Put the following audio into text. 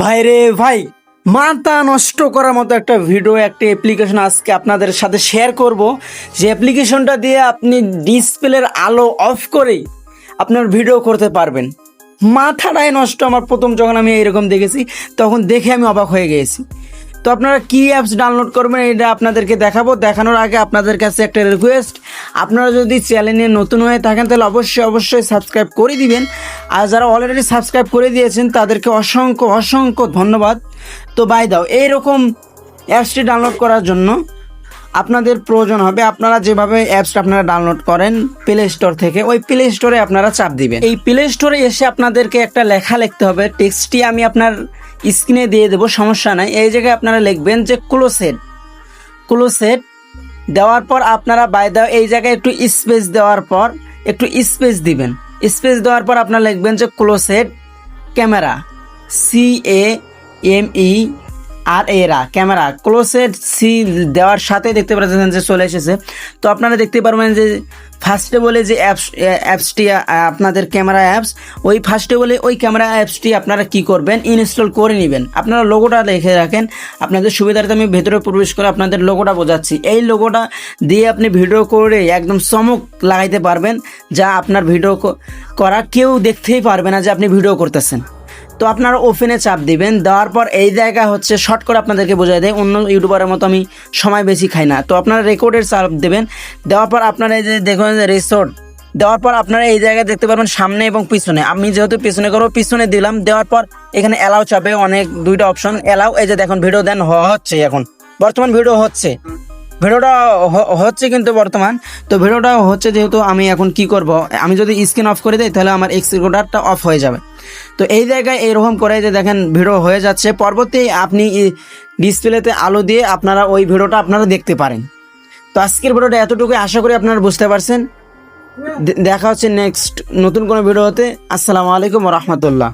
ভাই রে ভাই, মাথা নষ্ট করার মতো একটা ভিডিও একটা অ্যাপ্লিকেশন আজকে আপনাদের সাথে শেয়ার করব। যে অ্যাপ্লিকেশনটা দিয়ে আপনি ডিসপ্লের আলো অফ করেই আপনার ভিডিও করতে পারবেন। মাথাটাই নষ্ট। আমার প্রথম যখন আমি এরকম দেখেছি, তখন দেখে আমি অবাক হয়ে গিয়েছি তো আপনারা কি অ্যাপস ডাউনলোড করবেন এটা আপনাদেরকে দেখাবো। দেখানোর আগে আপনাদের কাছে একটা রিকোয়েস্ট আপনারা যদি চ্যানেলে নতুন হয়ে থাকেন, তাহলে অবশ্যই অবশ্যই সাবস্ক্রাইব করে দিবেন। আর যারা অলরেডি সাবস্ক্রাইব করে দিয়েছেন, তাদেরকে অসংখ্য অসংখ্য ধন্যবাদ। তো বাই দাও এইরকম অ্যাপসটি ডাউনলোড করার জন্য আপনাদের প্রয়োজন হবে আপনারা যেভাবে অ্যাপসটা আপনারা ডাউনলোড করেন প্লে স্টোর থেকে, ওই প্লে স্টোরে আপনারা চাপ দিবেন। এই প্লে স্টোরে এসে আপনাদেরকে একটা লেখা লিখতে হবে। টেক্সটটি আমি আপনার স্ক্রিনে দিয়ে দেবো, সমস্যা নাই। এই জায়গায় আপনারা লিখবেন যে ক্লোসেট ক্লোসেট দেওয়ার পর আপনারা বাই দাও এই জায়গায় একটু স্পেস দেওয়ার পর একটু স্পেস দিবেন। স্পেস দেওয়ার পর আপনারা লিখবেন যে closet camera. C A M E R এরা ক্যামেরা। ক্লোসেট সি দেওয়ার সাথে দেখতে পাচ্ছেন যে চলে এসেছে। তো আপনারা দেখতে পারবেন যে ফার্স্টে বলে যে অ্যাপস অ্যাপসটি আপনাদের ক্যামেরা অ্যাপস, ওই ফার্স্টে বলে ওই ক্যামেরা অ্যাপসটি আপনারা কি করবেন? ইনস্টল করে নেবেন। আপনারা লোগোটা লিখে রাখেন। আপনাদের সুবিধার্থে আমি ভেতরে প্রবেশ করে আপনাদের লোগোটা বোঝাচ্ছি। এই লোগোটা দিয়ে আপনি ভিডিও করে একদম চমক লাগাইতে পারবেন, যা আপনার ভিডিও করা কেউ দেখতেই পারবে না যে আপনি ভিডিও করতেছেন। তো আপনারা ওপেনে চাপ দিবেন, দেওয়ার পর এই জায়গা হচ্ছে শর্ট করে আপনাদেরকে বোঝাই দেয় অন্য ইউটিউবারের মতো আমি সময় বেশি খাই না। তো আপনারা রেকর্ডের চাপ দেবেন, দেওয়ার পর আপনারা এই যে দেখুন রিসোর্ট দেওয়ার পর আপনারা এই জায়গায় দেখতে পারবেন সামনে এবং পিছনে। আমি যেহেতু পিছনে করব, পিছনে দিলাম, দেওয়ার পর এখানে অ্যালাউ চাপে অনেক দুইটা অপশন অ্যালাউ এই যে দেখুন ভিডিও দেন হচ্ছে এখন। বর্তমান ভিডিও হচ্ছে। ভিডিওটা হচ্ছে কিন্তু বর্তমান। তো ভিডিওটা হচ্ছে যেহেতু আমি এখন কি করব, আমি যদি স্ক্রিন অফ করে দিই, তাহলে আমার এক্স রেকর্ডারটা অফ হয়ে যাবে। তো এই জায়গায় এইরকম করে যে দেখেন ভিডিও হয়ে যাচ্ছে। পরবর্তী আপনি ডিসপ্লেতে আলো দিয়ে আপনারা ওই ভিডিওটা আপনারা দেখতে পারেন। তো আজকের ভিডিওটা এতটুকুই, আশা করি আপনারা বুঝতে পারছেন। দেখা হচ্ছে নেক্সট নতুন কোনো ভিডিও হতে আসসালামু আলাইকুম রহমতুল্লাহ।